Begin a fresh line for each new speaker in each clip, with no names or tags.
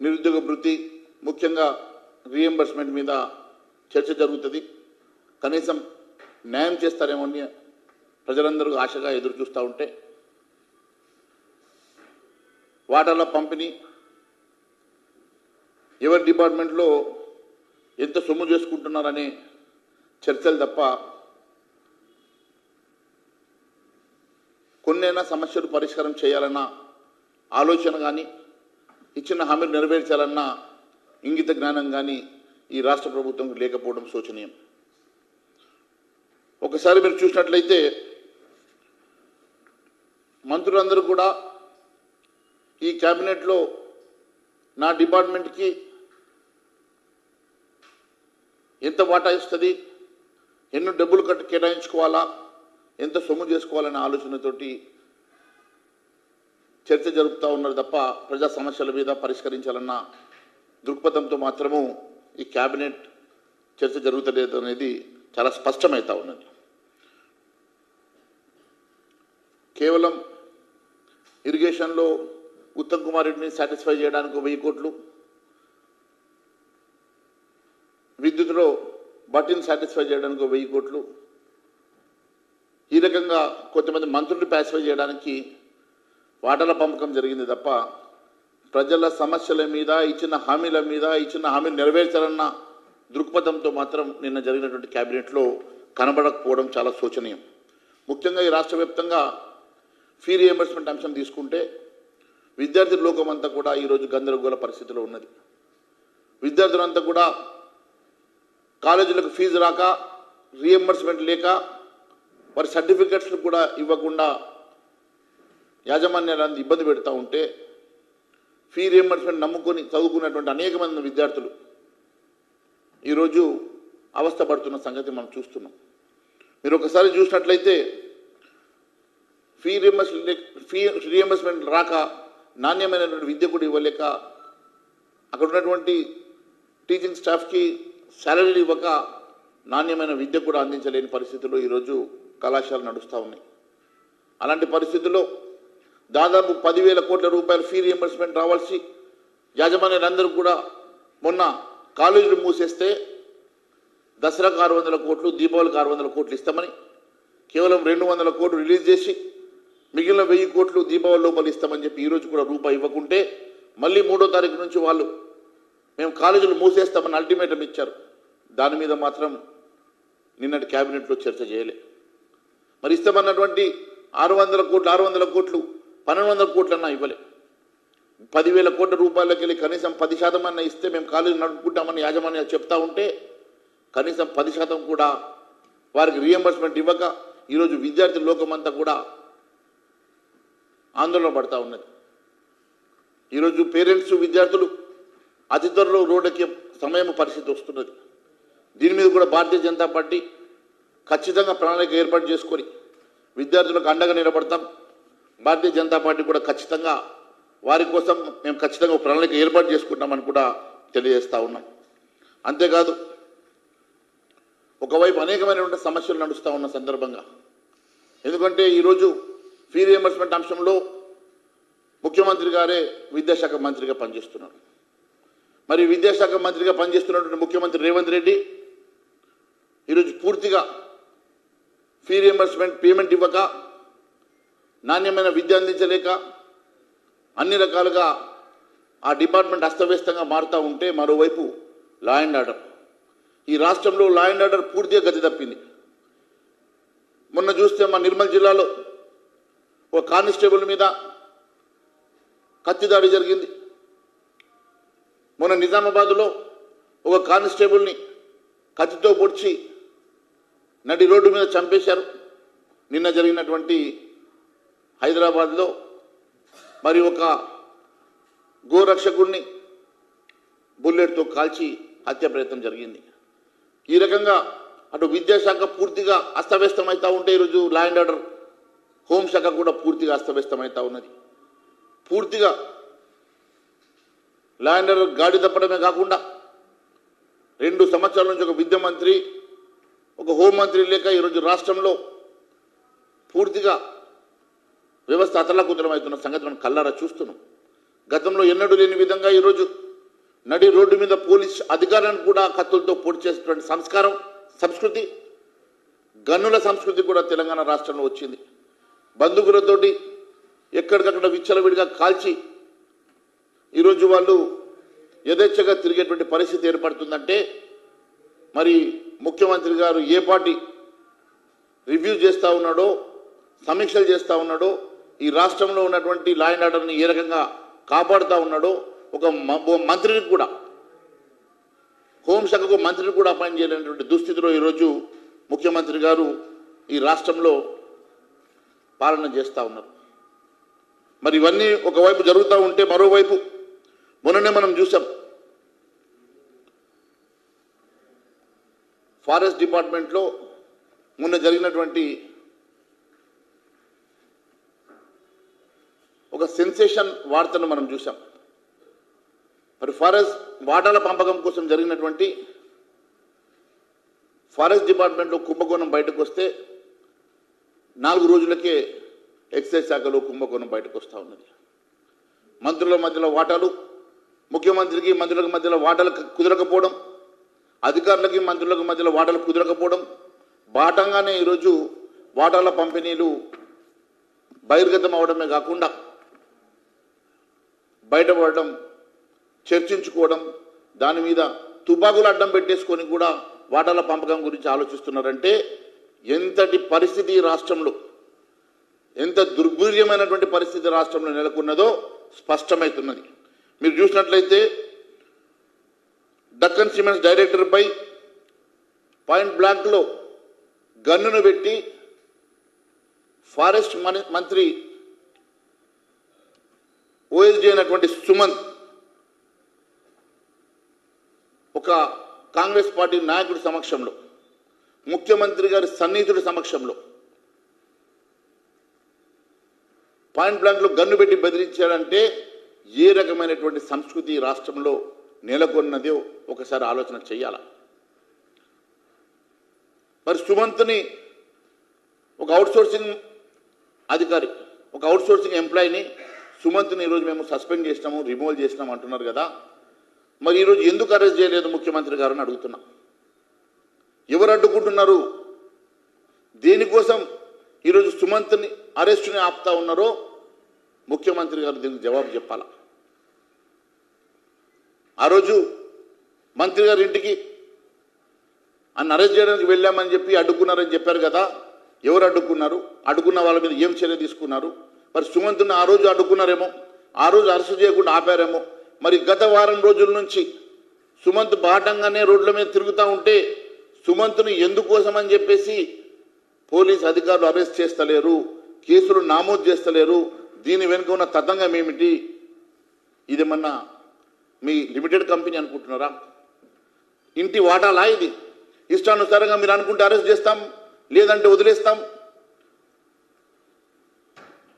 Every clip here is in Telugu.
నిరుద్యోగ వృత్తి ముఖ్యంగా రీఎంబర్స్మెంట్ మీద చర్చ జరుగుతుంది. కనీసం న్యాయం చేస్తారేమో అని ప్రజలందరూ ఆశగా ఎదురు చూస్తూ ఉంటే వాటాల పంపిణీ ఎవరి డిపార్ట్మెంట్లో ఎంత సొమ్ము చేసుకుంటున్నారనే చర్చలు తప్ప కొన్నైనా సమస్యలు పరిష్కారం చేయాలన్న ఆలోచన కానీ ఇచ్చిన హామీలు నెరవేర్చాలన్న ఇంగిత జ్ఞానం కానీ ఈ రాష్ట్ర ప్రభుత్వం లేకపోవడం శోచనీయం. ఒకసారి మీరు చూసినట్లయితే మంత్రులందరూ కూడా ఈ క్యాబినెట్లో నా డిపార్ట్మెంట్కి ఎంత వాటా ఇస్తుంది ఎన్నో డబ్బులు కట్టి కేటాయించుకోవాలా ఎంత సొమ్ము చేసుకోవాలనే ఆలోచనతోటి చర్చ జరుపుతూ ఉన్నారు తప్ప ప్రజా సమస్యల మీద పరిష్కరించాలన్న దృక్పథంతో మాత్రము ఈ క్యాబినెట్ చర్చ జరుగుతలేదు అనేది చాలా స్పష్టమవుతూ ఉన్నది. కేవలం ఇరిగేషన్లో ఉత్తమ్ కుమార్ రెడ్డిని సాటిస్ఫై చేయడానికి వెయ్యి కోట్లు విద్యుత్లో బట్టిని సాటిస్ఫై చేయడానికి ఒక వెయ్యి కోట్లు ఈ రకంగా కొంతమంది మంత్రులు పాసిఫై చేయడానికి వాటల పంపకం జరిగింది తప్ప ప్రజల సమస్యల మీద ఇచ్చిన హామీల మీద ఇచ్చిన హామీలు నెరవేర్చాలన్న దృక్పథంతో మాత్రం నిన్న జరిగినటువంటి క్యాబినెట్లో కనబడకపోవడం చాలా శోచనీయం. ముఖ్యంగా ఈ రాష్ట్ర వ్యాప్తంగా ఫీ రియంబర్స్మెంట్ అంశం తీసుకుంటే విద్యార్థి లోకం అంతా కూడా ఈరోజు గందరగోళ పరిస్థితిలో ఉన్నది. విద్యార్థులంతా కూడా కాలేజీలకు ఫీజు రాక రియంబర్స్మెంట్ లేక వారి సర్టిఫికెట్స్లు కూడా ఇవ్వకుండా యాజమాన్యాలను ఇబ్బంది పెడతా ఉంటే ఫీ రియంబర్స్మెంట్ నమ్ముకొని చదువుకున్నటువంటి అనేక మంది విద్యార్థులు ఈరోజు అవస్థపడుతున్న సంగతి మనం చూస్తున్నాం. మీరు ఒకసారి చూసినట్లయితే ఫీ రియంబర్స్మెంట్ ఫీ రియంబర్స్మెంట్ రాక నాణ్యమైనటువంటి విద్య కూడా ఇవ్వలేక అక్కడ ఉన్నటువంటి టీచింగ్ స్టాఫ్కి శాలరీలు ఇవ్వక నాణ్యమైన విద్య కూడా అందించలేని పరిస్థితుల్లో ఈరోజు కళాశాలలు నడుస్తూ ఉన్నాయి. అలాంటి పరిస్థితుల్లో దాదాపు పదివేల కోట్ల రూపాయల ఫీ రియంబర్స్మెంట్ రావాల్సి యాజమాన్యులందరూ కూడా మొన్న కాలేజీలు మూసేస్తే దసరాకు ఆరు వందల కోట్లు దీపావళికి ఆరు వందల కోట్లు ఇస్తామని కేవలం రెండు వందల కోట్లు రిలీజ్ చేసి మిగిలిన వెయ్యి కోట్లు దీపావళి లోపల ఇస్తామని చెప్పి ఈరోజు కూడా రూపాయి ఇవ్వకుంటే మళ్ళీ మూడో తారీఖు నుంచి వాళ్ళు మేము కాలేజీలు మూసేస్తామని అల్టిమేటం ఇచ్చారు. దాని మీద మాత్రం నిన్నటి క్యాబినెట్లో చర్చ చేయలే. మరి ఇస్తామన్నటువంటి ఆరు వందల కోట్లు ఆరు వందల కోట్లు పన్నెండు వందల కోట్లన్నా ఇవ్వలే. పదివేల కోట్ల రూపాయలకి వెళ్ళి కనీసం పది శాతం అన్న ఇస్తే మేము కాలేజీ నడుపుకుంటామని యాజమాన్యాలు చెప్తా ఉంటే కనీసం పది శాతం కూడా వారికి రియంబర్స్మెంట్ ఇవ్వక ఈరోజు విద్యార్థి లోకమంతా కూడా ఆందోళన పడతా ఉన్నది. ఈరోజు పేరెంట్స్ విద్యార్థులు అతి త్వరలో రోడ్డుకి సమయం పరిస్థితి వస్తున్నది. దీని మీద కూడా భారతీయ జనతా పార్టీ ఖచ్చితంగా ప్రణాళిక ఏర్పాటు చేసుకొని విద్యార్థులకు అండగా నిలబడతాం. భారతీయ జనతా పార్టీ కూడా ఖచ్చితంగా వారి కోసం మేము ఖచ్చితంగా ప్రణాళిక ఏర్పాటు చేసుకుంటామని కూడా తెలియజేస్తా ఉన్నాం. అంతేకాదు ఒకవైపు అనేకమైనటువంటి సమస్యలు నడుస్తూ ఉన్న సందర్భంగా ఎందుకంటే ఈరోజు ఫీ రియంబర్స్మెంట్ అంశంలో ముఖ్యమంత్రి గారే విద్యాశాఖ మంత్రిగా పనిచేస్తున్నారు. మరి విద్యాశాఖ మంత్రిగా పనిచేస్తున్నటువంటి ముఖ్యమంత్రి రేవంత్ రెడ్డి ఈరోజు పూర్తిగా ఫీ రియంబర్స్మెంట్ పేమెంట్ ఇవ్వక నాణ్యమైన విద్య అందించలేక అన్ని రకాలుగా ఆ డిపార్ట్మెంట్ అస్తవ్యస్తంగా మారుతూ ఉంటే మరోవైపు లా అండ్ ఆర్డర్. ఈ రాష్ట్రంలో లా అండ్ ఆర్డర్ పూర్తిగా గతి తప్పింది. మొన్న చూస్తే మా నిర్మల్ జిల్లాలో ఒక కానిస్టేబుల్ మీద కత్తి దాడి జరిగింది. మొన్న నిజామాబాద్లో ఒక కానిస్టేబుల్ని కత్తితో పొడిచి నడి రోడ్డు మీద చంపేశారు. నిన్న జరిగినటువంటి హైదరాబాద్లో మరి ఒక గోరక్షకుడిని బుల్లెట్తో కాల్చి హత్య ప్రయత్నం జరిగింది. ఈ రకంగా అటు విద్యాశాఖ పూర్తిగా అస్తవ్యస్తమవుతూ ఉంటే ఈరోజు లా అండ్ ఆర్డర్ హోంశాఖ కూడా పూర్తిగా అస్తవ్యస్తమవుతూ ఉన్నది. పూర్తిగా లా అండ్ ఆర్డర్ గాడి తప్పడమే కాకుండా రెండు సంవత్సరాల నుంచి ఒక విద్య మంత్రి ఒక హోంమంత్రి లేక ఈరోజు రాష్ట్రంలో పూర్తిగా వ్యవస్థ అతలకుతలమవుతున్న సంగతి మనం కల్లారా చూస్తున్నాం. గతంలో ఎన్నడూ లేని విధంగా ఈరోజు నడి రోడ్డు మీద పోలీస్ అధికారాన్ని కూడా కత్తులతో పొడి చేసేటువంటి సంస్కారం సంస్కృతి గన్నుల సంస్కృతి కూడా తెలంగాణ రాష్ట్రంలో వచ్చింది. బంధువులతోటి ఎక్కడికక్కడ విచ్చలవిడిగా కాల్చి ఈరోజు వాళ్ళు యథేచ్ఛగా తిరిగేటువంటి పరిస్థితి ఏర్పడుతుందంటే మరి ముఖ్యమంత్రి గారు ఏ పార్టీ రివ్యూ చేస్తూ ఉన్నాడో సమీక్షలు చేస్తూ ఉన్నాడో ఈ రాష్ట్రంలో ఉన్నటువంటి లా అండ్ ఆర్డర్ని ఏ రకంగా కాపాడుతూ ఉన్నాడో ఒక మంత్రిని కూడా హోంశాఖకు మంత్రిని కూడా అపాయింట్ చేయలేనటువంటి దుస్థితిలో ఈరోజు ముఖ్యమంత్రి గారు ఈ రాష్ట్రంలో పాలన చేస్తూ ఉన్నారు. మరి ఇవన్నీ ఒకవైపు జరుగుతూ ఉంటే మరోవైపు మొన్ననే మనం చూసాం. ఫారెస్ట్ డిపార్ట్మెంట్లో మొన్న జరిగినటువంటి ఒక సెన్సేషన్ వార్తను మనం చూసాం మరి ఫారెస్ట్ వాటాల పంపకం కోసం జరిగినటువంటి ఫారెస్ట్ డిపార్ట్మెంట్లో కుంభకోణం బయటకు వస్తే నాలుగు రోజులకే ఎక్సైజ్ శాఖలో కుంభకోణం బయటకు వస్తూ ఉన్నది. మంత్రుల మధ్యలో వాటాలు ముఖ్యమంత్రికి మంత్రులకు మధ్యలో వాటాలు కుదరకపోవడం అధికారులకి మంత్రులకు మధ్యలో వాటాలు కుదరకపోవడం బాటంగానే ఈరోజు వాటాల పంపిణీలు బహిర్గతం అవడమే కాకుండా బయటపడడం చర్చించుకోవడం దాని మీద తుపాకులు అడ్డం పెట్టేసుకొని కూడా వాటాల పంపకం గురించి ఆలోచిస్తున్నారంటే ఎంతటి పరిస్థితి రాష్ట్రంలో? ఎంత దుర్భుర్యమైనటువంటి పరిస్థితి రాష్ట్రంలో నెలకొన్నదో స్పష్టమవుతున్నది. మీరు చూసినట్లయితే డక్కన్ సిమెంట్స్ డైరెక్టర్పై పాయింట్ బ్లాంక్లో గన్నును పెట్టి ఫారెస్ట్ మంత్రి ఓఎస్డి అయినటువంటి సుమంత్ ఒక కాంగ్రెస్ పార్టీ నాయకుడి సమక్షంలో ముఖ్యమంత్రి గారి సన్నిహితుడి సమక్షంలో పాయింట్ బ్లాంక్లో గన్ను పెట్టి బెదిరించాడంటే ఏ రకమైనటువంటి సంస్కృతి రాష్ట్రంలో నెలకొన్నదో ఒకసారి ఆలోచన చేయాల. మరి సుమంత్ని ఒక అవుట్సోర్సింగ్ అధికారి ఒక అవుట్సోర్సింగ్ ఎంప్లాయీని సుమంత్ని ఈరోజు మేము సస్పెండ్ చేసినాము రిమూవల్ చేసినాము అంటున్నారు కదా. మరి ఈరోజు ఎందుకు అరెస్ట్ చేయలేదు ముఖ్యమంత్రి గారు అని అడుగుతున్నా. ఎవరు అడ్డుకుంటున్నారు? దేనికోసం ఈరోజు సుమంత్ని అరెస్టుని ఆపుతా ఉన్నారో ముఖ్యమంత్రి గారు దీనికి జవాబు చెప్పాల? ఆ రోజు మంత్రి గారి ఇంటికి అన్ను అరెస్ట్ చేయడానికి వెళ్ళామని చెప్పి అడ్డుకున్నారని చెప్పారు కదా. ఎవరు అడ్డుకున్నారు? అడ్డుకున్న వాళ్ళ మీద ఏం చర్య తీసుకున్నారు? మరి సుమంత్ను ఆ రోజు అడ్డుకున్నారేమో ఆ రోజు అరెస్ట్ చేయకుండా ఆపారేమో. మరి గత వారం రోజుల నుంచి సుమంత్ బాటంగానే రోడ్ల మీద తిరుగుతూ ఉంటే సుమంత్ను ఎందుకోసం అని చెప్పేసి పోలీస్ అధికారులు అరెస్ట్ చేస్తలేరు కేసులు నమోదు చేస్తలేరు. దీని వెనుక ఉన్న తతంగం ఏమిటి? ఇదేమన్నా మీ లిమిటెడ్ కంపెనీ అనుకుంటున్నారా? ఇంటి వాటాలా ఇది? ఇష్టానుసారంగా మీరు అనుకుంటే అరెస్ట్ చేస్తాం లేదంటే వదిలేస్తాం.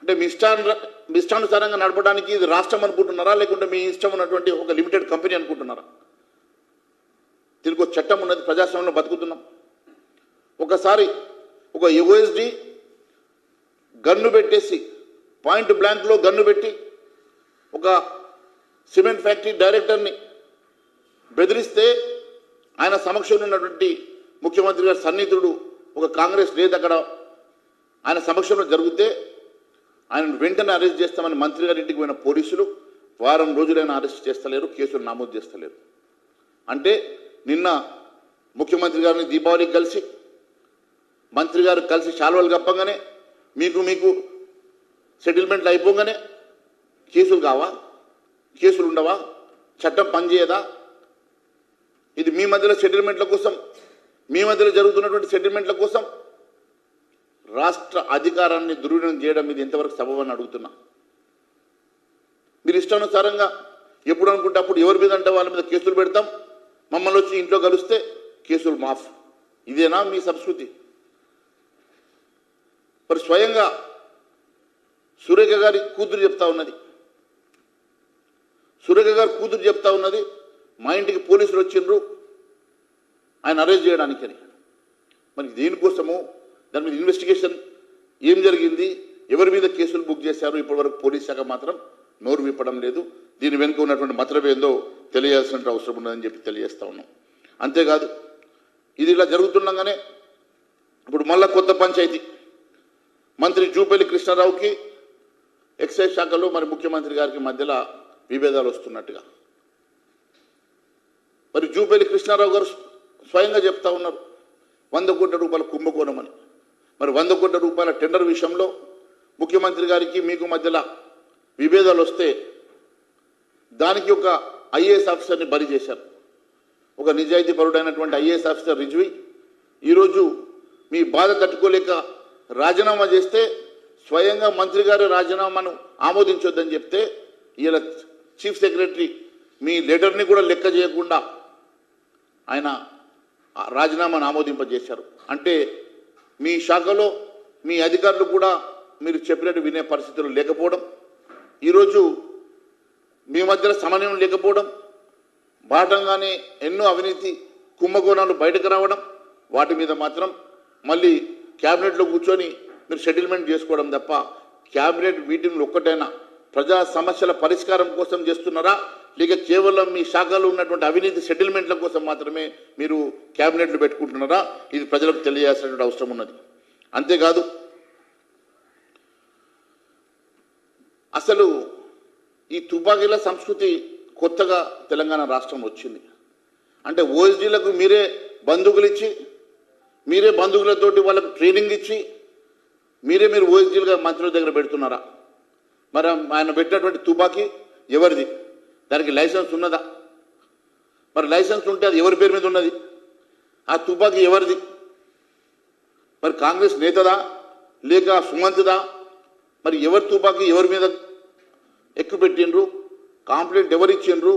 అంటే మీ ఇష్టాన్ మీ ఇష్టానుసారంగా నడపడానికి ఇది రాష్ట్రం అనుకుంటున్నారా? లేకుంటే మీ ఇష్టం ఉన్నటువంటి ఒక లిమిటెడ్ కంపెనీ అనుకుంటున్నారా? దీనికి ఒక చట్టం ఉన్నది ప్రజాస్వామ్యంలో బతుకుతున్నాం. ఒకసారి ఒక యుఎస్డి గన్ను పెట్టేసి పాయింట్ బ్లాంక్లో గన్ను పెట్టి ఒక సిమెంట్ ఫ్యాక్టరీ డైరెక్టర్ని బెదిరిస్తే ఆయన సమక్షంలో ఉన్నటువంటి ముఖ్యమంత్రి గారి సన్నిహితుడు ఒక కాంగ్రెస్ లేదు అక్కడ ఆయన సమక్షంలో జరిగితే ఆయన వెంటనే అరెస్ట్ చేస్తామని మంత్రి గారి ఇంటికి పోయిన పోలీసులు వారం రోజులైనా అరెస్ట్ చేస్తలేరు కేసులు నమోదు చేస్తలేరు. అంటే నిన్న ముఖ్యమంత్రి గారిని దీపావళికి కలిసి మంత్రి గారు కలిసి శాల్వలు కప్పంగానే మీకు మీకు సెటిల్మెంట్లు అయిపోగానే కేసులు కావా? కేసులు ఉండవా? చట్టం పనిచేయదా? ఇది మీ మధ్యలో సెటిల్మెంట్ల కోసం మీ మధ్యలో జరుగుతున్నటువంటి సెటిల్మెంట్ల కోసం రాష్ట్ర అధికారాన్ని దుర్వినియోగం చేయడం ఇది ఎంతవరకు సబబని అడుగుతున్నా? మీరు ఇష్టానుసారంగా ఎప్పుడు అనుకుంటే అప్పుడు ఎవరి మీద అంటే వాళ్ళ మీద కేసులు పెడతాం. మమ్మల్ని వచ్చి ఇంట్లో కలిస్తే కేసులు మాఫ్. ఇదేనా మీ సంస్కృతి? మరి స్వయంగా సురేఖ గారి కూతురు చెప్తా ఉన్నది. సురేఖ గారి కూతురు చెప్తా ఉన్నది మా ఇంటికి పోలీసులు వచ్చిండ్రు ఆయన అరెస్ట్ చేయడానికి అని మరి దేనికోసము? దాని మీద ఇన్వెస్టిగేషన్ ఏం జరిగింది? ఎవరి మీద కేసులు బుక్ చేశారు? ఇప్పటివరకు పోలీస్ శాఖ మాత్రం నోరు విప్పడం లేదు. దీని వెనుక ఉన్నటువంటి మతలబ్ ఏందో తెలియాల్సిన అవసరం ఉన్నదని చెప్పి తెలియజేస్తా ఉన్నాం. అంతేకాదు ఇది ఇలా జరుగుతుండగానే ఇప్పుడు మళ్ళా కొత్త పంచాయతీ. మంత్రి జూపల్లి కృష్ణారావుకి ఎక్సైజ్ శాఖలో మరి ముఖ్యమంత్రి గారికి మధ్యలో విభేదాలు వస్తున్నట్టుగా. మరి జూపల్లి కృష్ణారావు గారు స్వయంగా చెప్తా ఉన్నారు. వంద కోట్ల రూపాయల కుంభకోణం అని. మరి వంద కోట్ల రూపాయల టెండర్ విషయంలో ముఖ్యమంత్రి గారికి మీకు మధ్యలో విభేదాలు వస్తే దానికి ఒక ఐఏఎస్ ఆఫీసర్ని బరి చేశారు. ఒక నిజాయితీ పరుడైనటువంటి ఐఏఎస్ ఆఫీసర్ రిజ్వి. ఈరోజు మీ బాధ తట్టుకోలేక రాజీనామా చేస్తే స్వయంగా మంత్రి గారు రాజీనామాను ఆమోదించొద్దని చెప్తే ఈయన చీఫ్ సెక్రటరీ మీ లెటర్ని కూడా లెక్క చేయకుండా ఆయన ఆ రాజీనామాను ఆమోదింపజేశారు. అంటే మీ శాఖలో మీ అధికారులు కూడా మీరు చెప్పినట్టు వినే పరిస్థితులు లేకపోవడం ఈరోజు మీ మధ్యలో సమన్వయం లేకపోవడం బాటంగానే ఎన్నో అవినీతి కుంభకోణాలు బయటకు రావడం వాటి మీద మాత్రం మళ్ళీ క్యాబినెట్లో కూర్చొని మీరు సెటిల్మెంట్ చేసుకోవడం తప్ప క్యాబినెట్ మీటింగ్లు ఒక్కటైనా ప్రజా సమస్యల పరిష్కారం కోసం చేస్తున్నారా? లేక కేవలం మీ శాఖలో ఉన్నటువంటి అవినీతి సెటిల్మెంట్ల కోసం మాత్రమే మీరు క్యాబినెట్లు పెట్టుకుంటున్నారా? ఇది ప్రజలకు తెలియాల్సినటువంటి అవసరం ఉన్నది. అంతేకాదు అసలు ఈ తుపాకీల సంస్కృతి కొత్తగా తెలంగాణ రాష్ట్రం వచ్చింది. అంటే ఓఎస్డీలకు మీరే బంధువులు ఇచ్చి మీరే బంధువులతోటి వాళ్ళకు ట్రైనింగ్ ఇచ్చి మీరే మీరు ఓఎస్డీలుగా మంత్రుల దగ్గర పెడుతున్నారా? మరి ఆయన పెట్టినటువంటి తుపాకీ ఎవరిది? దానికి లైసెన్స్ ఉన్నదా? మరి లైసెన్స్ ఉంటే అది ఎవరి పేరు మీద ఉన్నది? ఆ తుపాకీ ఎవరిది? మరి కాంగ్రెస్ నేతదా? లేక సుమంత్దా మరి ఎవరి తుపాకీ ఎవరి మీద ఎక్కువ పెట్టిండ్రు? కాంప్లైంట్ ఎవరు ఇచ్చిండ్రు?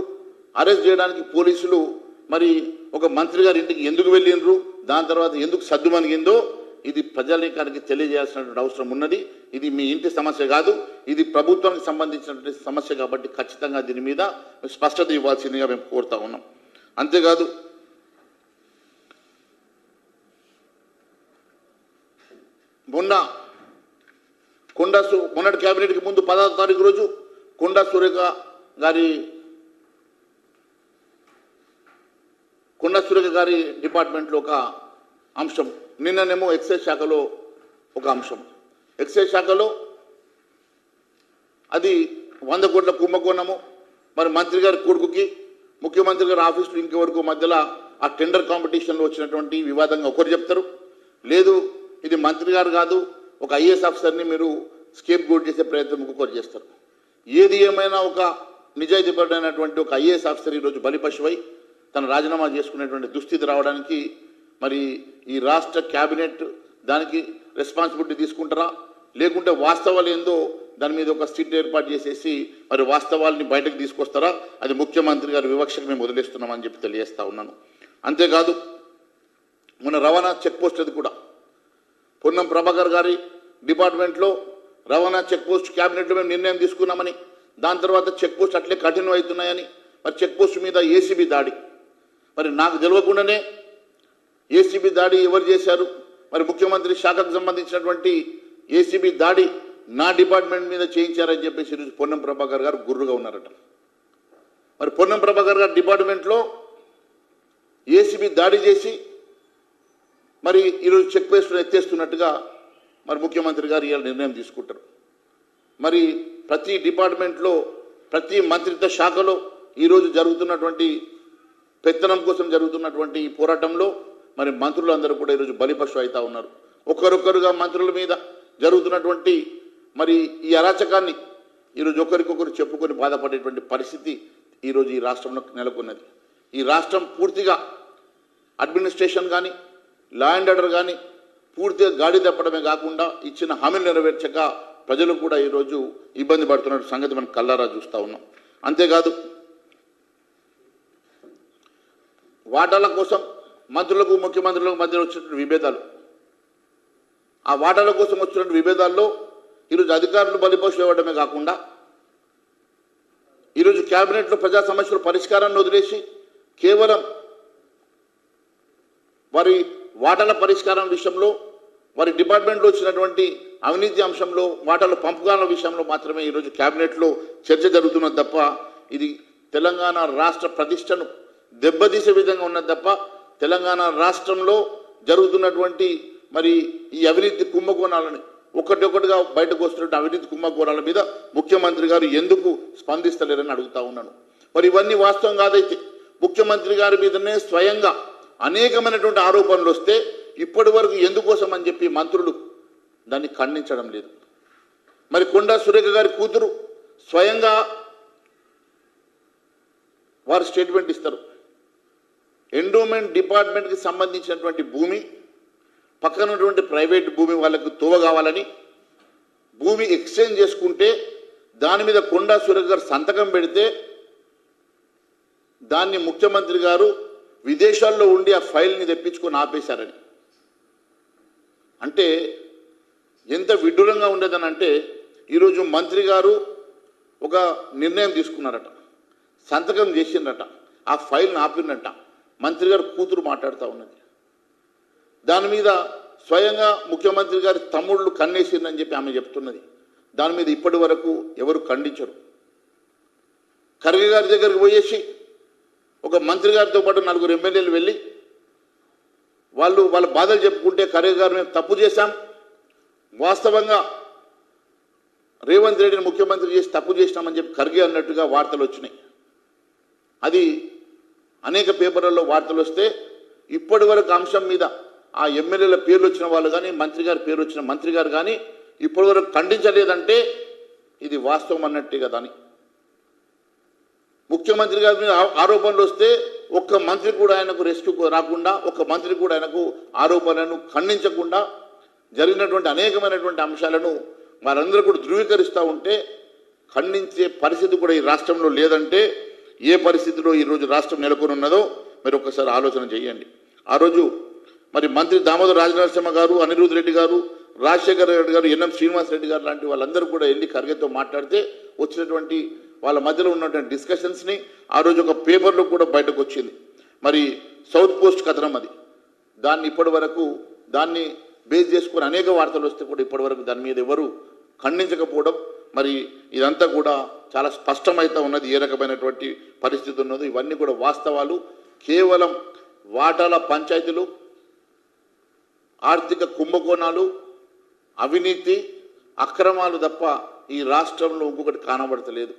అరెస్ట్ చేయడానికి పోలీసులు మరి ఒక మంత్రి గారి ఇంటికి ఎందుకు వెళ్ళిండ్రు? దాని తర్వాత ఎందుకు సద్దుమణిగిందో ఇది ప్రజానీకానికి తెలియజేయాల్సినటువంటి అవసరం ఉన్నది. ఇది మీ ఇంటి సమస్య కాదు. ఇది ప్రభుత్వానికి సంబంధించినటువంటి సమస్య కాబట్టి ఖచ్చితంగా దీని మీద స్పష్టత ఇవ్వాల్సిందిగా మేము కోరుతా ఉన్నాం. అంతేకాదు మొన్న కొండా సు మొన్నటి క్యాబినెట్కి ముందు పదహారు తారీఖు రోజు కొండా సురేఖ గారి కొండా సురేఖ గారి డిపార్ట్మెంట్లో ఒక అంశం నిన్ననేమో ఎక్సైజ్ శాఖలో ఒక అంశం. ఎక్సైజ్ శాఖలో అది వంద కోట్ల కుంభకోణము. మరి మంత్రి గారి కొడుకుకి ముఖ్యమంత్రి గారి ఆఫీసులు ఇంకెవరకు మధ్యలో ఆ టెండర్ కాంపిటీషన్లో వచ్చినటువంటి వివాదంగా ఒకరు చెప్తారు. లేదు ఇది మంత్రి గారు కాదు ఒక ఐఏఎస్ ఆఫీసర్ని మీరు స్కేప్ గోట్ చేసే ప్రయత్నం ఇంకొకరు చేస్తారు. ఏది ఏమైనా ఒక నిజాయితీపరుడైనటువంటి ఒక ఐఏఎస్ ఆఫీసర్ ఈరోజు బలిపశువై తన రాజీనామా చేసుకునేటువంటి దుస్థితి రావడానికి మరి ఈ రాష్ట్ర క్యాబినెట్ దానికి రెస్పాన్సిబిలిటీ తీసుకుంటారా? లేకుంటే వాస్తవాలు ఏందో దాని మీద ఒక సీట్ ఏర్పాటు చేసేసి మరి వాస్తవాల్ని బయటకు తీసుకొస్తారా? అది ముఖ్యమంత్రి గారి వివక్షకు మేము వదిలేస్తున్నామని చెప్పి తెలియజేస్తా ఉన్నాను. అంతేకాదు మన రవాణా చెక్ పోస్ట్ అది కూడా. పొన్నం ప్రభాకర్ గారి డిపార్ట్మెంట్లో రవాణా చెక్ పోస్ట్ క్యాబినెట్లో మేము నిర్ణయం తీసుకున్నామని దాని తర్వాత చెక్ పోస్ట్ అట్లే కఠినం అవుతున్నాయని మరి చెక్ పోస్ట్ మీద ఏసీబీ దాడి. మరి నాకు తెలియకుండానే ఏసీబీ దాడి ఎవరు చేశారు? మరి ముఖ్యమంత్రి శాఖకు సంబంధించినటువంటి ఏసీబీ దాడి నా డిపార్ట్మెంట్ మీద చేయించారని చెప్పేసి ఈరోజు పొన్నం ప్రభాకర్ గారు గుర్రుగా ఉన్నారట. మరి పొన్నం ప్రభాకర్ గారు డిపార్ట్మెంట్లో ఏసీబీ దాడి చేసి మరి ఈరోజు చెక్ పోస్టును ఎత్తేస్తున్నట్టుగా మరి ముఖ్యమంత్రి గారు ఇవాళ నిర్ణయం తీసుకుంటారు. మరి ప్రతి డిపార్ట్మెంట్లో ప్రతి మంత్రిత్వ శాఖలో ఈరోజు జరుగుతున్నటువంటి పెత్తనం కోసం జరుగుతున్నటువంటి ఈ పోరాటంలో మరి మంత్రులందరూ కూడా ఈరోజు బలిపశు అవుతా ఉన్నారు. ఒకరొకరుగా మంత్రుల మీద జరుగుతున్నటువంటి మరి ఈ అరాచకాన్ని ఈరోజు ఒకరికొకరు చెప్పుకొని బాధపడేటువంటి పరిస్థితి ఈరోజు ఈ రాష్ట్రంలో నెలకొన్నది. ఈ రాష్ట్రం పూర్తిగా అడ్మినిస్ట్రేషన్ కానీ లా అండ్ ఆర్డర్ కానీ పూర్తిగా గాడి తప్పడమే కాకుండా ఇచ్చిన హామీలు నెరవేర్చక ప్రజలు కూడా ఈరోజు ఇబ్బంది పడుతున్న సంగతి మనం కల్లారా చూస్తూ ఉన్నాం. అంతేకాదు వాటాల కోసం మంత్రులకు ముఖ్యమంత్రులకు మధ్య వచ్చినటువంటి విభేదాలు. ఆ వాటాల కోసం వచ్చినటువంటి విభేదాల్లో ఈరోజు అధికారులు బలిపోషు ఇవ్వడమే కాకుండా ఈరోజు క్యాబినెట్లో ప్రజా సమస్యల పరిష్కారాన్ని వదిలేసి కేవలం వారి వాటాల పరిష్కారం విషయంలో వారి డిపార్ట్మెంట్లో వచ్చినటువంటి అవినీతి అంశంలో వాటాలు పంపకాల విషయంలో మాత్రమే ఈరోజు క్యాబినెట్లో చర్చ జరుగుతున్నది తప్ప ఇది తెలంగాణ రాష్ట్ర ప్రతిష్టను దెబ్బతీసే విధంగా ఉన్నది తప్ప తెలంగాణ రాష్ట్రంలో జరుగుతున్నటువంటి మరి ఈ అవినీతి కుంభకోణాలని ఒకటొకటిగా బయటకు వస్తున్నట్టు అవినీతి కుంభకోణాల మీద ముఖ్యమంత్రి గారు ఎందుకు స్పందిస్తలేరని అడుగుతా ఉన్నాను. మరి ఇవన్నీ వాస్తవం కాదైతే ముఖ్యమంత్రి గారి మీదనే స్వయంగా అనేకమైనటువంటి ఆరోపణలు వస్తే ఇప్పటి వరకు ఎందుకోసం అని చెప్పి మంత్రులు దాన్ని ఖండించడం లేదు. మరి కొండా సురేఖ గారి కూతురు స్వయంగా వారు స్టేట్మెంట్ ఇస్తారు. ఎండోమెంట్ డిపార్ట్మెంట్కి సంబంధించినటువంటి భూమి పక్కనటువంటి ప్రైవేట్ భూమి వాళ్ళకు తోవ కావాలని భూమి ఎక్స్చేంజ్ చేసుకుంటే దాని మీద కొండా సురేఖ గారు సంతకం పెడితే దాన్ని ముఖ్యమంత్రి గారు విదేశాల్లో ఉండి ఆ ఫైల్ని తెప్పించుకొని ఆపేశారని. అంటే ఎంత విడ్డూరంగా ఉండేదని అంటే ఈరోజు మంత్రి గారు ఒక నిర్ణయం తీసుకున్నారట సంతకం చేసిండ్రట ఆ ఫైల్ని ఆపిండట మంత్రి గారు కూతురు మాట్లాడుతూ ఉన్నది. దాని మీద స్వయంగా ముఖ్యమంత్రి గారి తమ్ముళ్ళు కన్నేసిందని చెప్పి ఆమె చెప్తున్నది. దాని మీద ఇప్పటి వరకు ఎవరు ఖండించరు. ఖర్గే గారి దగ్గరికి పోయేసి ఒక మంత్రి గారితో పాటు నలుగురు ఎమ్మెల్యేలు వెళ్ళి వాళ్ళు వాళ్ళ బాధలు చెప్పుకుంటే ఖర్గే గారు మేము తప్పు చేశాం. వాస్తవంగా రేవంత్ రెడ్డిని ముఖ్యమంత్రి చేసి తప్పు చేసినామని చెప్పి ఖర్గే అన్నట్టుగా వార్తలు వచ్చినాయి. అది అనేక పేపర్లలో వార్తలు వస్తే ఇప్పటి వరకు అంశం మీద ఆ ఎమ్మెల్యేల పేర్లు వచ్చిన వాళ్ళు కానీ మంత్రి గారి పేరు వచ్చిన మంత్రి గారు కానీ ఇప్పటి వరకు ఖండించలేదంటే ఇది వాస్తవం అన్నట్టే కదా అని ముఖ్యమంత్రి గారి మీద ఆరోపణలు వస్తే ఒక్క మంత్రి కూడా ఆయనకు రెస్క్యూ రాకుండా ఒక్క మంత్రి కూడా ఆయనకు ఆరోపణలను ఖండించకుండా జరిగినటువంటి అనేకమైనటువంటి అంశాలను వారందరూ కూడా ధృవీకరిస్తూ ఉంటే ఖండించే పరిస్థితి కూడా ఈ రాష్ట్రంలో లేదంటే ఏ పరిస్థితిలో ఈరోజు రాష్ట్రం నెలకొని ఉన్నదో మీరు ఒక్కసారి ఆలోచన చేయండి. ఆ రోజు మరి మంత్రి దామోదర్ రాజనరసింహ గారు అనిరుద్ రెడ్డి గారు రాజశేఖర రెడ్డి గారు ఎన్ఎం శ్రీనివాస్ రెడ్డి గారు లాంటి వాళ్ళందరూ కూడా వెళ్ళి ఖర్గేతో మాట్లాడితే వచ్చినటువంటి వాళ్ళ మధ్యలో ఉన్నటువంటి డిస్కషన్స్ని ఆ రోజు ఒక పేపర్లో కూడా బయటకు వచ్చింది. మరి సౌత్ పోస్ట్ కథనం అది. దాన్ని ఇప్పటి వరకు దాన్ని బేస్ చేసుకుని అనేక వార్తలు వస్తే కూడా ఇప్పటి వరకు దాని మీద ఎవరు ఖండించకపోవడం మరి ఇదంతా కూడా చాలా స్పష్టమైతే ఉన్నది ఏ రకమైనటువంటి పరిస్థితి ఉన్నదో ఇవన్నీ కూడా వాస్తవాలు. కేవలం వాటాల పంచాయతీలు ఆర్థిక కుంభకోణాలు అవినీతి అక్రమాలు తప్ప ఈ రాష్ట్రంలో ఇంకొకటి కానబడతలేదు.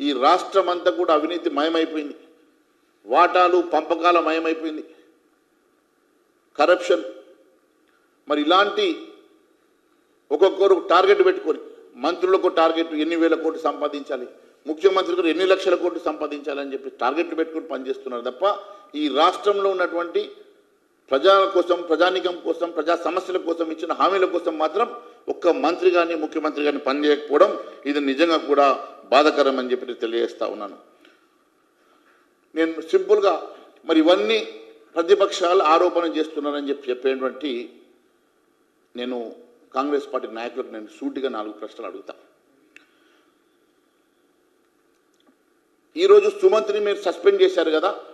ఈ రాష్ట్రం అంతా కూడా అవినీతి మయమైపోయింది. వాటాలు పంపకాల మయమైపోయింది. కరప్షన్. మరి ఇలాంటి ఒక్కొక్కరు టార్గెట్ పెట్టుకొని మంత్రులకు టార్గెట్ ఎన్ని వేల కోట్లు సంపాదించాలి? ముఖ్యమంత్రి గారు ఎన్ని లక్షల కోట్లు సంపాదించాలని చెప్పి టార్గెట్లు పెట్టుకుని పనిచేస్తున్నారు తప్ప ఈ రాష్ట్రంలో ఉన్నటువంటి ప్రజల కోసం ప్రజానికం కోసం ప్రజా సమస్యల కోసం ఇచ్చిన హామీల కోసం మాత్రం ఒక్క మంత్రి కానీ ముఖ్యమంత్రి కానీ పనిచేయకపోవడం ఇది నిజంగా కూడా బాధకరం అని చెప్పి తెలియజేస్తా ఉన్నాను. నేను సింపుల్గా మరి ఇవన్నీ ప్రతిపక్షాలు ఆరోపణ చేస్తున్నారని చెప్పి చెప్పేటువంటి నేను కాంగ్రెస్ పార్టీ నాయకులకు నేను సూటిగా నాలుగు ప్రశ్నలు అడుగుతా. ఈరోజు సుమంత్ని మీరు సస్పెండ్ చేశారు కదా?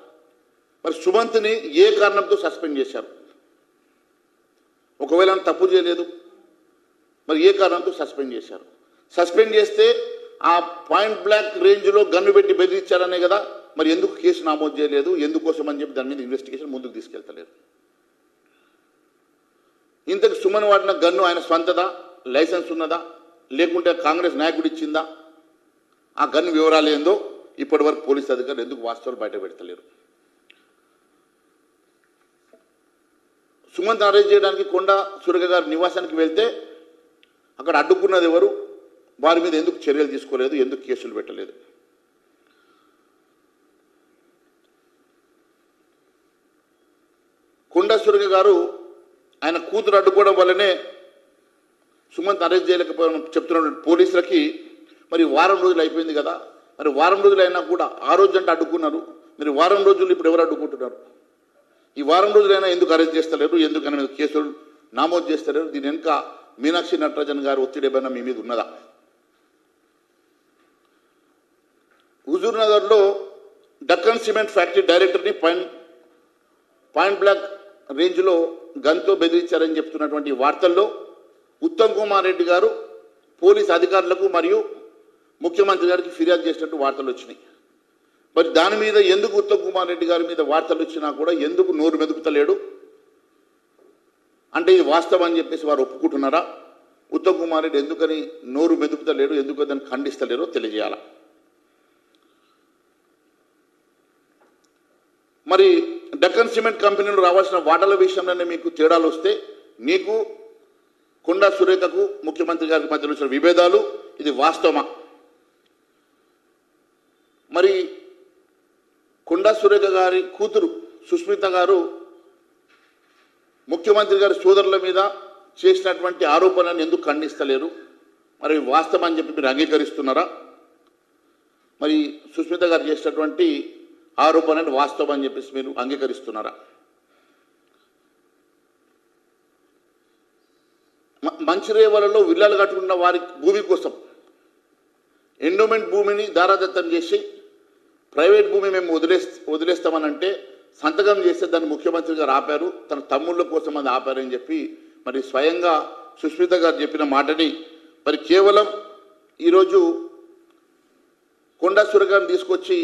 మరి సుమంత్ని ఏ కారణంతో సస్పెండ్ చేశారు? ఒకవేళ తప్పు చేయలేదు మరి ఏ కారణంతో సస్పెండ్ చేశారు? సస్పెండ్ చేస్తే ఆ పాయింట్ బ్లాక్ రేంజ్లో గన్ను పెట్టి బెదిరించారనే కదా? మరి ఎందుకు కేసు నమోదు చేయలేదు? ఎందుకోసం అని చెప్పి దాని మీద ఇన్వెస్టిగేషన్ ముందుకు తీసుకెళ్తలేరు ఇంతకు సుమన్ వాడిన గన్ను ఆయన స్వంతదా? లైసెన్స్ ఉన్నదా? లేకుంటే కాంగ్రెస్ నాయకుడు ఇచ్చిందా? ఆ గన్ వివరాలు ఏందో ఇప్పటి వరకు పోలీస్ అధికారులు ఎందుకు వాస్తవాలు బయట పెడతలేరు? సుమంత్ అరెస్ట్ చేయడానికి కొండ సురగ గారి నివాసానికి వెళ్తే అక్కడ అడ్డుకున్నది ఎవరు? వారి మీద ఎందుకు చర్యలు తీసుకోలేదు? ఎందుకు కేసులు పెట్టలేదు? కొండ సురగ గారు ఆయన కూతురు అడ్డుకోవడం వల్లనే సుమంత్ అరెస్ట్ చేయలేకపోయిన చెప్తున్నటువంటి పోలీసులకి మరి వారం రోజులు అయిపోయింది కదా. మరి వారం రోజులు అయినా కూడా ఆ రోజు అంటే అడ్డుకున్నారు. మరి వారం రోజులు ఇప్పుడు ఎవరు అడ్డుకుంటున్నారు? ఈ వారం రోజులైనా ఎందుకు అరెస్ట్ చేస్తలేరు? ఎందుకు ఆయన మీద కేసులు నమోదు చేస్తలేరు? దీని వెనుక మీనాక్షి నటరాజన్ గారు ఒత్తిడి ఏమైనా మీ మీద ఉన్నదా? హుజూర్ నగర్లో డక్కన్ సిమెంట్ ఫ్యాక్టరీ డైరెక్టర్ని పాయింట్ పాయింట్ బ్లాక్ రేంజ్లో గన్తో బెదిరించారని చెప్తున్నటువంటి వార్తల్లో ఉత్తమ్ కుమార్ రెడ్డి గారు పోలీస్ అధికారులకు మరియు ముఖ్యమంత్రి గారికి ఫిర్యాదు చేసినట్టు వార్తలు వచ్చినాయి. మరి దాని మీద ఎందుకు ఉత్తమ్ కుమార్ రెడ్డి గారి మీద వార్తలు వచ్చినా కూడా ఎందుకు నోరు మెదుపుతలేడు? అంటే ఇది వాస్తవం అని చెప్పేసి వారు ఒప్పుకుంటున్నారా? ఉత్తమ్ కుమార్ రెడ్డి ఎందుకని నోరు మెదుపుతలేడు ఎందుకు దాన్ని ఖండిస్తలేరో తెలియజేయాల? మరి డక్కన్ సిమెంట్ కంపెనీలు రావాల్సిన వాటల విషయంలోనే మీకు తేడాలు వస్తే నీకు కొండా సురేఖకు ముఖ్యమంత్రి గారికి మధ్యలో వచ్చిన విభేదాలు ఇది వాస్తవమా? మరి కొండా సురేఖ గారి కూతురు సుస్మిత గారు ముఖ్యమంత్రి గారి సోదరుల మీద చేసినటువంటి ఆరోపణలను ఎందుకు ఖండిస్తలేరు? మరి వాస్తవం అని చెప్పి మీరు అంగీకరిస్తున్నారా? మరి సుస్మిత గారు చేసినటువంటి ఆరోపణలు వాస్తవం అని చెప్పేసి మీరు అంగీకరిస్తున్నారా? మ- మంచిరేవలలో విల్లాలు కట్టుకున్న వారి భూమి కోసం ఎండోమెంట్ భూమిని దారాదత్తం చేసి ప్రైవేట్ భూమి మేము వదిలే వదిలేస్తామనంటే సంతకం చేస్తే దాన్ని ముఖ్యమంత్రి గారు ఆపారు తన తమ్ముళ్ళ కోసం అది ఆపారని చెప్పి మరి స్వయంగా సుస్మిత గారు చెప్పిన మాటని మరి కేవలం ఈరోజు కొండా సురగాన్ని తీసుకొచ్చి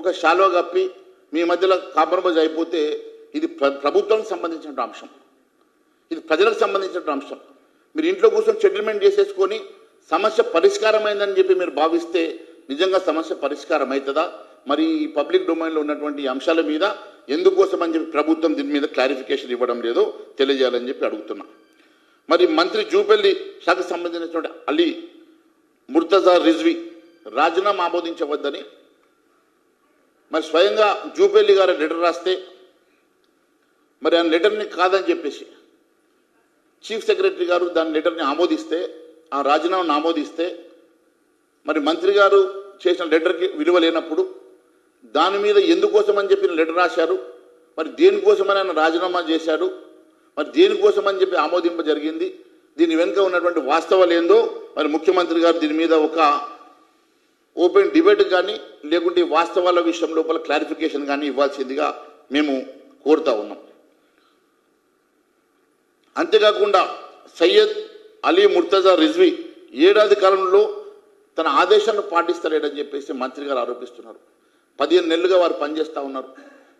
ఒక షాలో కప్పి మీ మధ్యలో కాంప్రమైజ్ అయిపోతే ఇది ప్రభుత్వానికి సంబంధించిన అంశం. ఇది ప్రజలకు సంబంధించిన అంశం. మీరు ఇంట్లో కూర్చొని సెటిల్మెంట్ చేసేసుకొని సమస్య పరిష్కారమైందని చెప్పి మీరు భావిస్తే నిజంగా సమస్య పరిష్కారం అవుతుందా మరి ఈ పబ్లిక్ డొమైన్లో ఉన్నటువంటి అంశాల మీద ఎందుకోసం అని చెప్పి ప్రభుత్వం దీని మీద క్లారిఫికేషన్ ఇవ్వడం లేదో తెలియజేయాలని చెప్పి అడుగుతున్నా. మరి మంత్రి జూపల్లి శాఖకు సంబంధించినటువంటి అలీ ముర్తజా రిజ్వి రాజీనామా ఆమోదించవద్దని మరి స్వయంగా జూపల్లి గారు లెటర్ రాస్తే మరి ఆ లెటర్ని కాదని చెప్పేసి చీఫ్ సెక్రటరీ గారు దాని లెటర్ని ఆమోదిస్తే ఆ రాజీనామాను ఆమోదిస్తే మరి మంత్రి గారు చేసిన లెటర్కి విలువ లేనప్పుడు దాని మీద ఎందుకోసం అని లెటర్ రాశారు మరి దేనికోసమని ఆయన రాజీనామా చేశారు మరి దేనికోసం అని చెప్పి ఆమోదింప జరిగింది దీని వెనుక ఉన్నటువంటి వాస్తవాలు ఏందో మరి ముఖ్యమంత్రి గారు దీని మీద ఒక ఓపెన్ డిబేట్ కానీ లేకుంటే వాస్తవాల విషయం లోపల క్లారిఫికేషన్ కానీ ఇవ్వాల్సిందిగా మేము కోరుతా ఉన్నాం. అంతేకాకుండా సయ్యద్ అలీ ముర్తజా రిజ్వి ఏడాది కాలంలో తన ఆదేశాలను పాటిస్తలేడని చెప్పేసి మంత్రి గారు ఆరోపిస్తున్నారు. పదిహేను నెలలుగా వారు పనిచేస్తూ ఉన్నారు.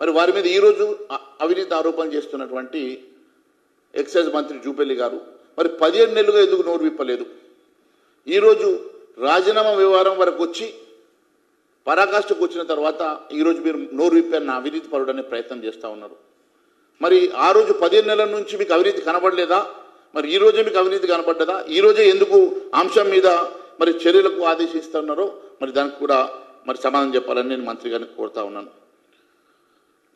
మరి వారి మీద ఈరోజు అవినీతి ఆరోపణలు చేస్తున్నటువంటి ఎక్సైజ్ మంత్రి జూపల్లి గారు మరి పదిహేను నెలలుగా ఎందుకు నోరు విప్పలేదు? ఈరోజు రాజీనామా వ్యవహారం వరకు వచ్చి పరాకాష్ఠకు వచ్చిన తర్వాత ఈరోజు మీరు నోరు విప్పారన్న అవినీతి పరుడనే ప్రయత్నం చేస్తూ ఉన్నారు. మరి ఆ రోజు పదిహేను నెలల నుంచి మీకు అవినీతి కనబడలేదా? మరి ఈ రోజే మీకు అవినీతి కనబడ్డదా? ఈ రోజే ఎందుకు అంశం మీద మరి చర్యలకు ఆదేశిస్తున్నారో? మరి దానికి కూడా మరి సమాధానం చెప్పాలని నేను మంత్రి గారిని కోరుతా ఉన్నాను.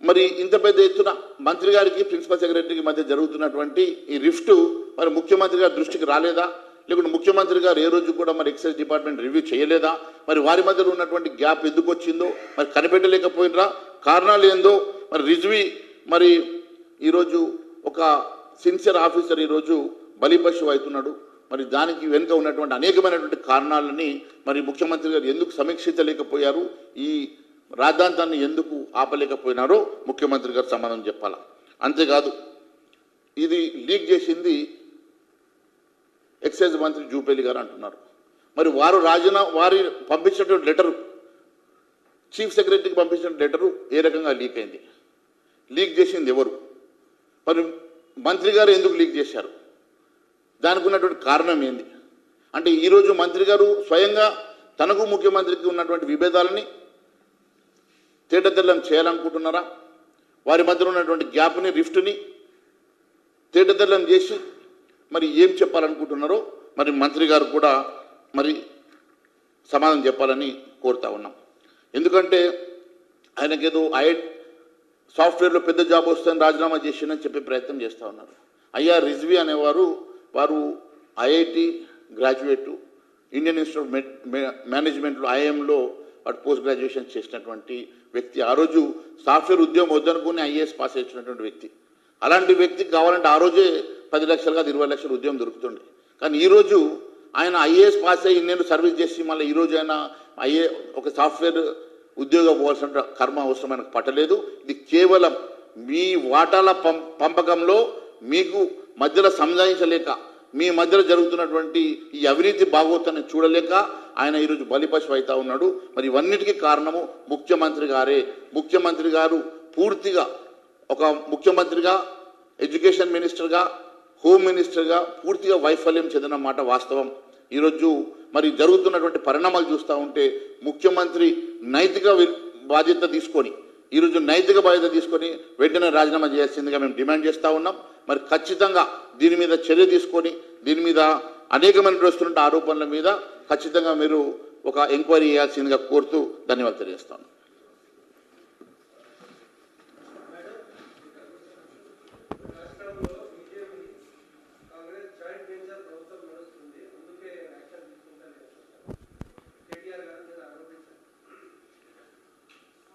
మరి ఇంత పెద్ద ఎత్తున మంత్రి గారికి ప్రిన్సిపల్ సెక్రటరీకి మధ్య జరుగుతున్నటువంటి ఈ రిఫ్ట్ మరి ముఖ్యమంత్రి గారి దృష్టికి రాలేదా? లేకుంటే ముఖ్యమంత్రి గారు ఏ రోజు కూడా మరి ఎక్సైజ్ డిపార్ట్మెంట్ రివ్యూ చేయలేదా? మరి వారి మధ్యలో ఉన్నటువంటి గ్యాప్ ఎందుకు వచ్చిందో? మరి కనిపెట్టలేకపోయినరా? కారణాలు ఏందో? మరి రిజ్వి మరి ఈరోజు ఒక సిన్సియర్ ఆఫీసర్ ఈరోజు బలిపశువు అవుతున్నాడు. మరి దానికి వెనుక ఉన్నటువంటి అనేకమైనటువంటి కారణాలని మరి ముఖ్యమంత్రి గారు ఎందుకు సమీక్షించలేకపోయారు? ఈ రాద్ధాంతాన్ని ఎందుకు ఆపలేకపోయినారో ముఖ్యమంత్రి గారు సమాధానం చెప్పాలా? అంతేకాదు ఇది లీక్ చేసింది ఎక్సైజ్ మంత్రి జూపేలి గారు అంటున్నారు. మరి వారు రాజీనా వారి పంపించినటువంటి లెటరు చీఫ్ సెక్రటరీకి పంపించిన లెటరు ఏ రకంగా లీక్ అయింది? లీక్ చేసింది ఎవరు? మరి మంత్రి గారు ఎందుకు లీక్ చేశారు? దానికి ఉన్నటువంటి కారణం ఏంది? అంటే ఈరోజు మంత్రి గారు స్వయంగా తనకు ముఖ్యమంత్రికి ఉన్నటువంటి విభేదాలని తేటతెల్లం చేయాలనుకుంటున్నారా? వారి మధ్య ఉన్నటువంటి గ్యాప్ని రిఫ్ట్ని తేటతెల్లం చేసి మరి ఏం చెప్పాలనుకుంటున్నారో మరి మంత్రి గారు కూడా మరి సమాధానం చెప్పాలని కోరుతా ఉన్నాం. ఎందుకంటే ఆయనకేదో ఐ సాఫ్ట్వేర్లో పెద్ద జాబ్ వస్తుందని రాజీనామా చేసిందని చెప్పే ప్రయత్నం చేస్తూ ఉన్నారు. అయ్యా రిజ్వి అనేవారు వారు ఐఐటి గ్రాడ్యుయేట్ ఇండియన్ ఇన్స్టిట్యూట్ మె- మేనేజ్మెంట్లో ఐఎంలో వాడు పోస్ట్ గ్రాడ్యుయేషన్ చేసినటువంటి వ్యక్తి. ఆ రోజు సాఫ్ట్వేర్ ఉద్యోగం వద్దనుకుని ఐఏఎస్ పాస్ చేసినటువంటి వ్యక్తి. అలాంటి వ్యక్తికి కావాలంటే ఆ రోజే పది లక్షలు కాదు ఇరవై లక్షలు ఉద్యోగం దొరుకుతుండే. కానీ ఈరోజు ఆయన ఐఏఎస్ పాస్ అయ్యి నేను సర్వీస్ చేసి మళ్ళీ ఈరోజు ఆయన ఐఏ ఒక సాఫ్ట్వేర్ ఉద్యోగం పోవాల్సిన కర్మ అవసరం ఆయనకు పట్టలేదు. ఇది కేవలం మీ వాటాల పం పంపకంలో మీకు మధ్యలో సంజాయించలేక మీ మధ్యలో జరుగుతున్నటువంటి ఈ అవినీతి భాగవతాన్ని చూడలేక ఆయన ఈరోజు బలిపశు అవుతా ఉన్నాడు. మరి ఇవన్నిటికీ కారణము ముఖ్యమంత్రి గారే. ముఖ్యమంత్రి గారు పూర్తిగా ఒక ముఖ్యమంత్రిగా ఎడ్యుకేషన్ మినిస్టర్గా హోమ్ మినిస్టర్గా పూర్తిగా వైఫల్యం చెందిన మాట వాస్తవం. ఈరోజు మరి జరుగుతున్నటువంటి పరిణామాలు చూస్తూ ఉంటే ముఖ్యమంత్రి నైతిక వి- బాధ్యత తీసుకొని ఈరోజు నైతిక బాధ్యత తీసుకొని వెంటనే రాజీనామా చేయాల్సిందిగా మేము డిమాండ్ చేస్తూ ఉన్నాం. మరి ఖచ్చితంగా దీని మీద చర్య తీసుకొని దీని మీద అనేకమైన వస్తున్న ఆరోపణల మీద ఖచ్చితంగా మీరు ఒక ఎంక్వైరీ చేయాల్సిందిగా కోరుతూ ధన్యవాదాలు తెలియజేస్తాను
రాష్ట్రంలో బీజేపీ కాంగ్రెస్ జాయింట్ వెంచర్ ప్రభుత్వం నడుస్తుంది అందుకే యాక్షన్ తీసుకుంటారు కేటీఆర్ గారు మీద ఆరోపించారు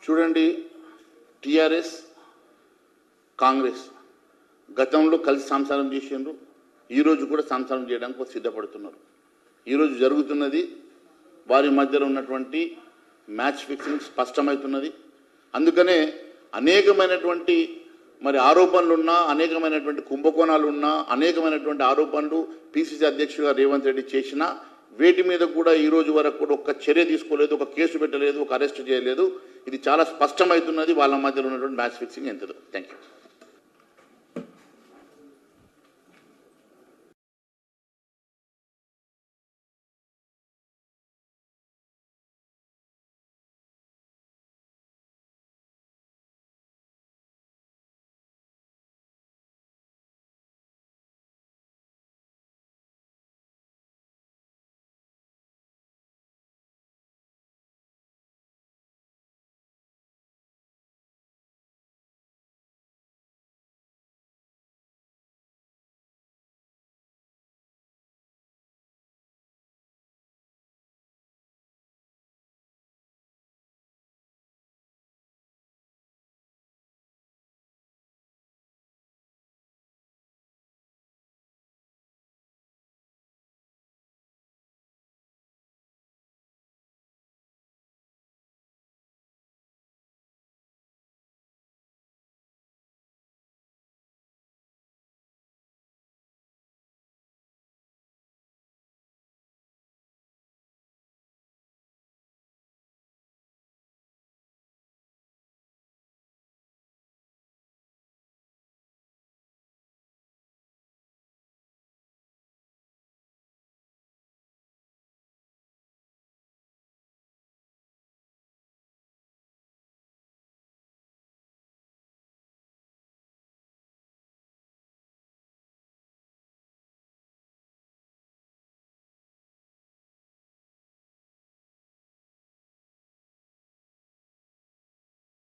చూడండి టీఆర్ఎస్ కాంగ్రెస్ గతంలో కలిసి సంసారం చేసిండ్రు ఈరోజు కూడా సంసారం చేయడానికి సిద్ధపడుతున్నారు. ఈరోజు జరుగుతున్నది వారి మధ్యలో ఉన్నటువంటి మ్యాచ్ ఫిక్సింగ్ స్పష్టమవుతున్నది. అందుకనే అనేకమైనటువంటి మరి ఆరోపణలు ఉన్నా అనేకమైనటువంటి కుంభకోణాలు ఉన్నా అనేకమైనటువంటి ఆరోపణలు పిసిసి అధ్యక్షుడిగా రేవంత్ రెడ్డి చేసినా వేటి మీద కూడా ఈ రోజు వరకు కూడా ఒక్క చర్య తీసుకోలేదు ఒక కేసు పెట్టలేదు ఒక అరెస్ట్ చేయలేదు. ఇది చాలా స్పష్టమవుతున్నది వాళ్ళ మధ్యలో ఉన్నటువంటి మ్యాచ్ ఫిక్సింగ్ ఎంతదో. Thank you